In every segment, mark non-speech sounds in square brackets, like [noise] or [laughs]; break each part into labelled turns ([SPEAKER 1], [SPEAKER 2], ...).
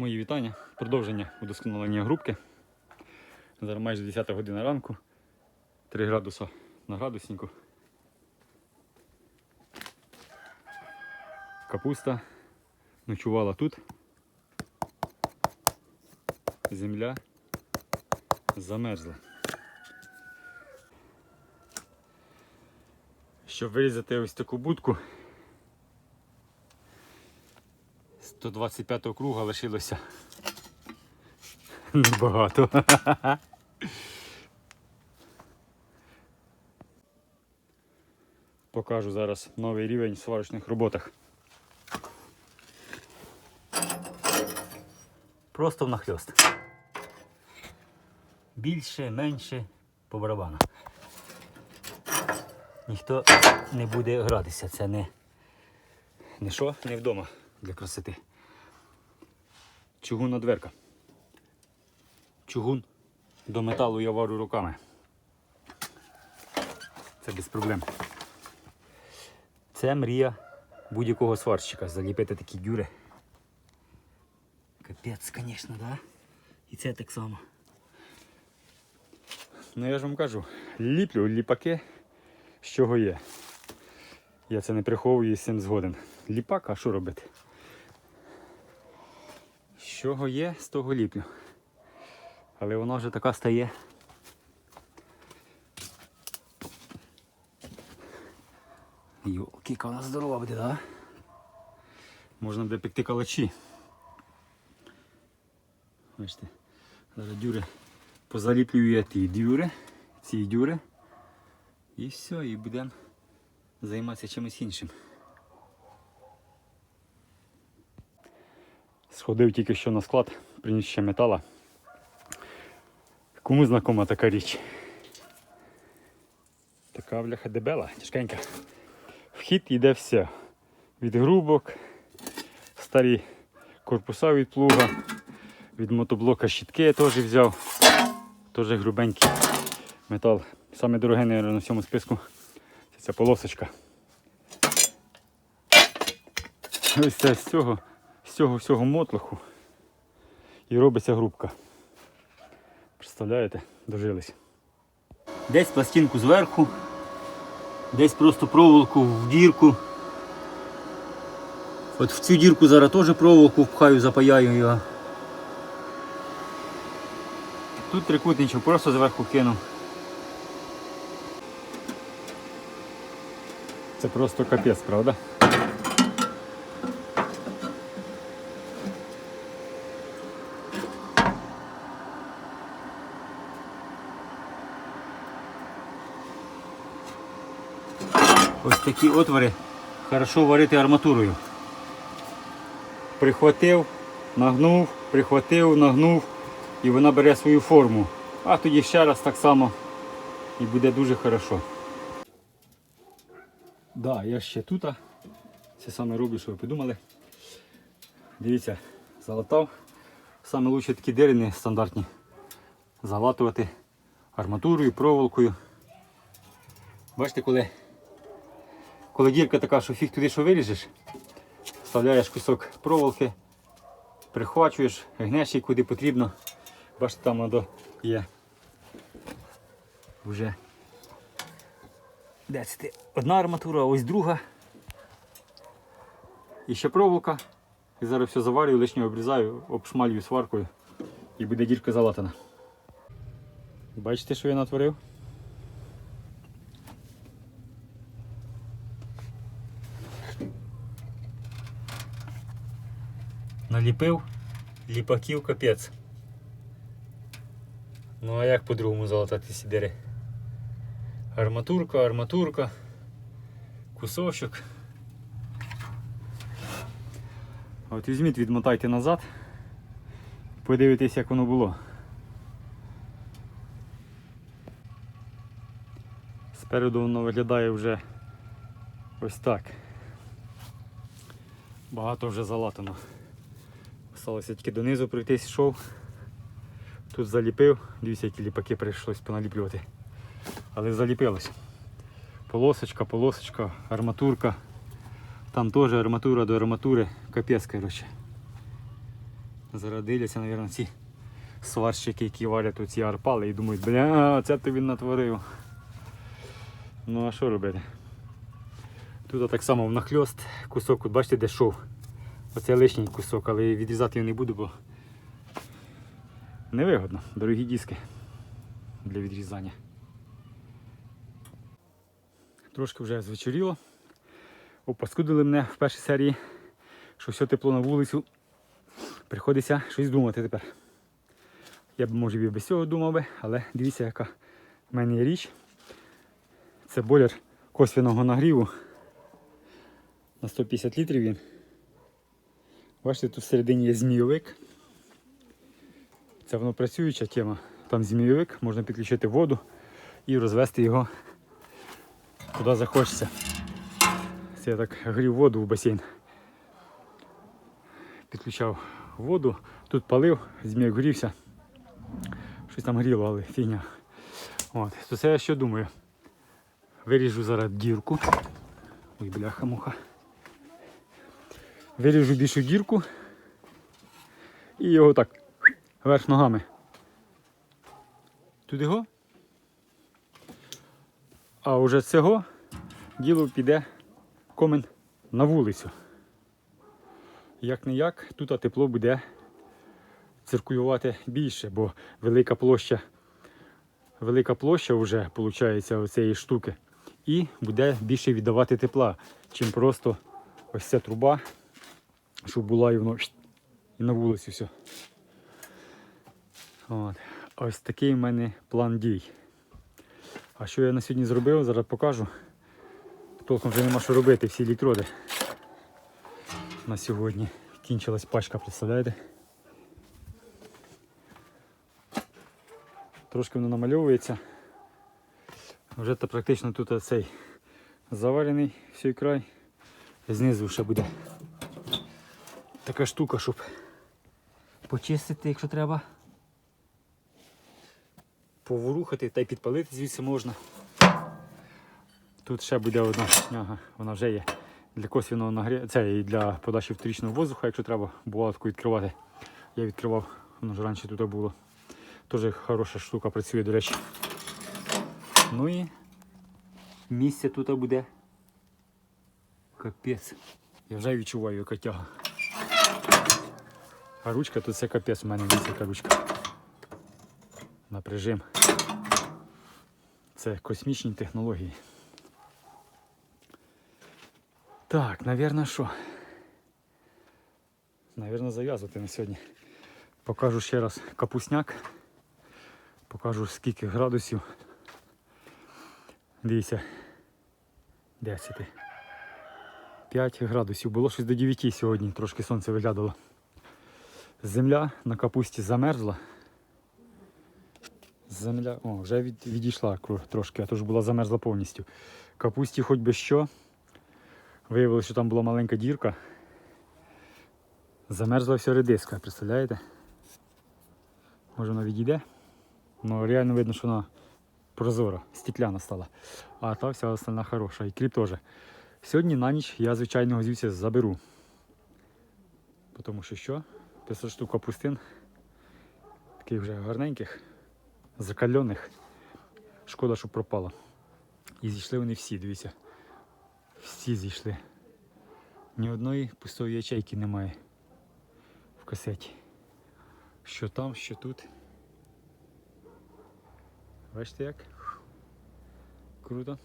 [SPEAKER 1] Мої вітання. Продовження удосконалення грубки. Зараз майже 10 година ранку. 3 градуса на градуснику. Капуста ночувала тут. Земля замерзла. Щоб вирізати ось таку будку, 125 круга лишилося [laughs] небагато. [laughs] Покажу зараз новий рівень в сварочних роботах. Просто внахльост. Більше, менше по барабану. Ніхто не буде гратися, це не, не що, не вдома для красоти. Чугунна дверка. Чугун до металу я варю руками. Це без проблем. Це мрія будь-якого сварщика заліпити такі дюри. Капець, звісно, да? І це так само. Ну я ж вам кажу, ліплю ліпаки, з чого є. Я це не приховую і з цим згоден. Ліпак, а що робити? Чого є, з того ліплю. Але вона вже така стає. Йолки, яка вона здорова буде, да? Можна буде пекти калачі. Бачите, зараз дюри позаліплюю я ті дюри, ці дюри. І все, і будемо займатися чимось іншим. Сходив тільки що на склад, приніс ще метала. Кому знакома така річ? Така бляха дебела, тяжкенька. Вхід йде все. Від грубок, старі корпуса від плуга, від мотоблока щітки я теж взяв. Теж грубенький метал. Саме дороге, мабуть, на цьому списку це ця полосочка. Ось це з цього, з цього всього мотлоху і робиться грубка. Представляєте, дожились. Десь пластинку зверху, десь просто проволоку в дірку. От в цю дірку зараз теж проволоку впхаю, запаяю його. Тут трикутничок просто зверху кинув. Це просто капець, правда? Ось такі отвори хорошо варити арматурою. Прихватив, нагнув, прихватив, нагнув і вона бере свою форму. А тоді ще раз так само і буде дуже хорошо. Да, я ще тут. Це саме роблю, що ви подумали. Дивіться, залатав. Саме лучше такі дирини стандартні. Залатувати арматурою, проволокою. Бачите, коли, коли дірка така, що фіг туди що виріжеш, вставляєш кусок проволоки, прихвачуєш, гнеш її куди потрібно. Бачите, там воно є вже де це? Одна арматура, а ось друга. І ще проволока. І зараз все заварюю, лишнє обрізаю, обшмалюю сваркою і буде дірка залатана. Бачите, що я натворив? Наліпив ліпаків капець. Ну а як по-другому залатати ці дири? Арматурка, арматурка, кусочок. От візьміть, відмотайте назад, подивитесь, як воно було. Спереду воно виглядає вже ось так. Багато вже залатано. Осталося тільки донизу пройтись йшов. Тут заліпив, дивіться, які ліпаки прийшлось поналіплювати. Але заліпилось. Полосочка, полосочка, арматурка. Там теж арматура до арматури. Капець, коротше. Зараз дивляться, мабуть, ці сварщики, які варять оці арпали і думають, бля, це ти він натворив. Ну а що робити? Тут так само внахльост кусок, от бачите, де шов. Оце лишній кусок, але відрізати його не буду, бо невигодно. Дорогі диски для відрізання. Трошки вже звечоріло. Опаскудили мене в першій серії, що все тепло на вулицю. Приходиться щось думати тепер. Я б може без цього думав би, але дивіться, яка в мене є річ. Це бойлер косвяного нагріву. На 150 літрів він. Бачите, тут всередині є змійовик. Це воно працююча тема. Там змійовик, можна підключити воду і розвести його куди захочеться. Це я так грів воду в басейн. Підключав воду, тут палив, змійок грівся. Щось там гріло, але фігня. От. То це я що думаю. Виріжу зараз дірку. Ой, бляха муха. Виріжу більшу дірку і його так вверх ногами. Туди його. А уже цього діло піде комен на вулицю. Як не як, тут тепло буде циркулювати більше, бо велика площа, велика площа вже виходить оцієї штуки. І буде більше віддавати тепла, чим просто ось ця труба, щоб була і воно і на вулиці все. От. Ось такий в мене план дій. А що я на сьогодні зробив, зараз покажу. Толком вже нема що робити, всі електроди. На сьогодні кінчилась пачка, представляєте? Трошки воно намальовується. Вже то практично тут цей заварений всій край. Знизу ще буде така штука, щоб почистити, якщо треба. Поворухати та й підпалити звідси можна. Тут ще буде одна шняга, вона вже є для косвіного нагрі... Це і для подачі вторічного воздуха, якщо треба булатку відкривати. Я відкривав, воно ж раніше тут було. Теж хороша штука працює, до речі. Ну і місце тут буде. Капець. Я вже відчуваю яка тяга. А ручка тут це капець у мене дивіться, ручка. На прижим. Це космічні технології. Так, навірно, що? Навірно, зав'язувати на сьогодні. Покажу ще раз капусняк. Покажу скільки градусів. Дивіться. 10. 5 градусів. Було щось до 9 сьогодні, трошки сонце виглядало. Земля на капусті замерзла. Земля, о, вже від, відійшла трошки, а то ж була замерзла повністю. Капусті хоч би що. Виявилося, що там була маленька дірка. Замерзла вся редиска, представляєте? Може вона відійде? Ну реально видно, що вона прозора, стекляна стала. А та вся остальна хороша. І кріп теж. Сьогодні на ніч я звичайного звідси заберу. Тому що що? 500 штук капустин. Таких вже гарненьких, закальоних. Шкода, що пропало. І зійшли вони всі, дивіться. Всі зійшли. Ні одної пустої ячейки немає в касеті. Що там, що тут. Бачите як? Круто.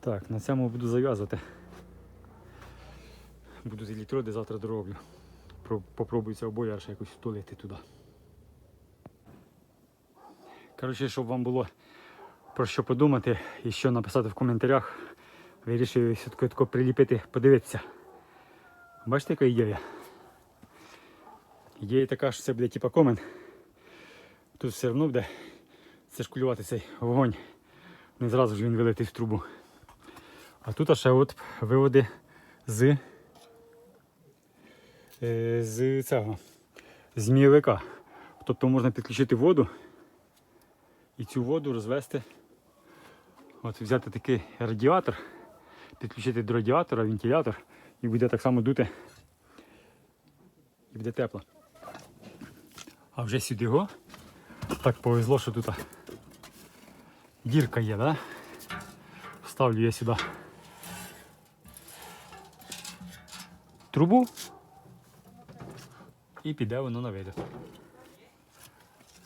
[SPEAKER 1] Так, на цьому буду зав'язувати. Буду з електроди завтра дороблю. Про- Попробую цього боярша якось втулити туди. Коротше, щоб вам було про що подумати і що написати в коментарях, вирішив все-таки тако приліпити, подивитися. Бачите, яка ідея? Ідея така, що це буде типа комен. Тут все одно буде циркулювати цей вогонь. Не зразу ж він вилетить в трубу. А тут ще от виводи з, з цього з змійовика. Тобто можна підключити воду і цю воду розвести. От взяти такий радіатор, підключити до радіатора вентилятор і буде так само дути і буде тепло. А вже сюди його. Так повезло, що тут дірка є, да? Ставлю я сюди трубу і піде воно на види.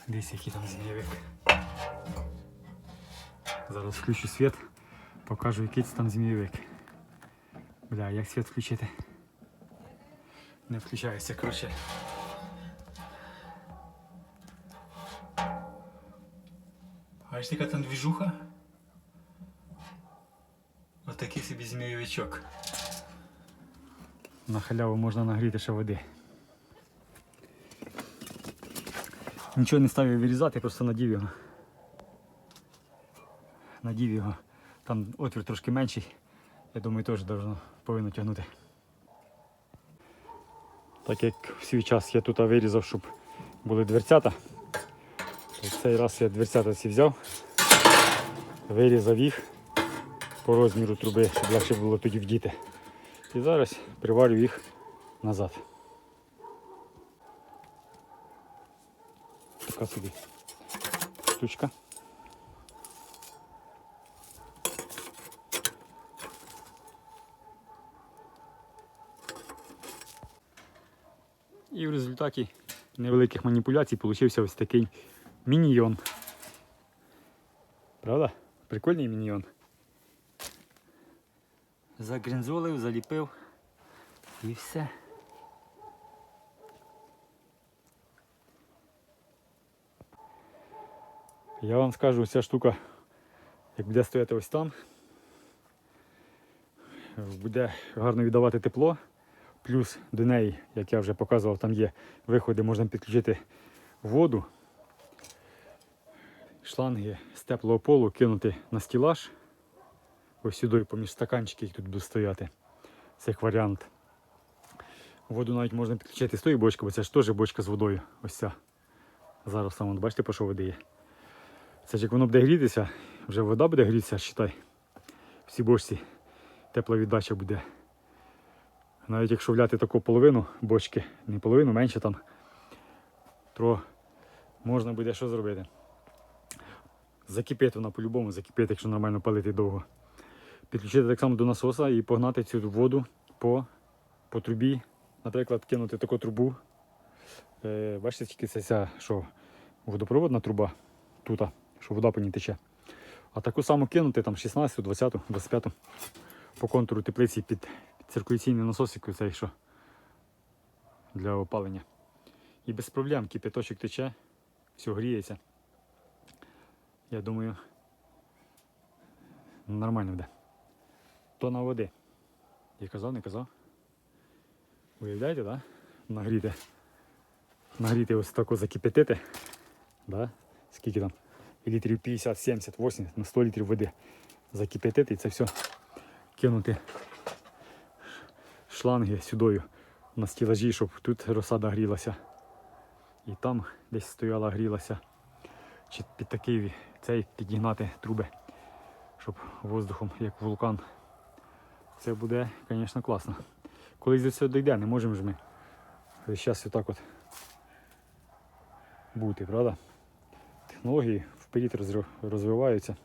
[SPEAKER 1] Десь який там змієвик. Зараз включу світ, покажу який це там змієвик. Бля, як світ включити? Не включається, коротше. Бачите, яка там двіжуха? Отакий собі змійовичок. На халяву можна нагріти ще води. Нічого не ставив вирізати, просто надів його. Надів його. Там отвір трошки менший. Я думаю, теж повинно тягнути. Так як в свій час я тут вирізав, щоб були дверцята, то цей раз я дверцята ці взяв, вирізав їх по розміру труби, щоб легше було тоді вдіти. І зараз приварю їх назад. Така штучка. І в результаті невеликих маніпуляцій получився ось такий міньйон. Правда? Прикольний міньйон. Загрінзолив, заліпив і все. Я вам скажу, ця штука, як буде стояти ось там, буде гарно віддавати тепло. Плюс до неї, як я вже показував, там є виходи, можна підключити воду, шланги з теплого полу кинути на стілаж. Ось сюди поміж стаканчики, які тут будуть стояти. Це як варіант. Воду навіть можна підключити з тої бочки, бо це ж теж бочка з водою. Ось ця. Зараз от, бачите, по що води є. Це ж як воно буде грітися, вже вода буде грітися, считай. В цій бочці тепла віддача буде. Навіть якщо вляти таку половину бочки, не половину, менше там, то можна буде що зробити. Закипить вона по-любому, закипить, якщо нормально палити довго. Підключити так само до насоса і погнати цю воду по, по трубі. Наприклад, кинути таку трубу. Е, бачите, тільки це ця що, водопроводна труба тут, що вода по ній тече. А таку саму кинути там 16, 20, 25 по контуру теплиці під, під циркуляційний насосик, цей що для опалення. І без проблем кипяточок тече, все гріється. Я думаю, нормально буде. Тона води. Я казав, не казав. Уявляєте, да? Нагріти. Нагріти ось тако закипятити. Да? Скільки там? Літрів 50, 70, 80 на 100 літрів води закипятити і це все кинути шланги сюдою на стілажі, щоб тут розсада грілася. І там десь стояла, грілася. Чи під такий цей підігнати труби, щоб воздухом, як вулкан. Це буде, звісно, класно. Колись до цього дійде, не можемо ж ми зараз отак от бути, правда? Технології вперед розвиваються.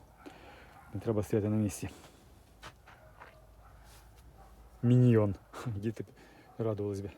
[SPEAKER 1] Не треба стояти на місці. Міньйон. Діти радувались би.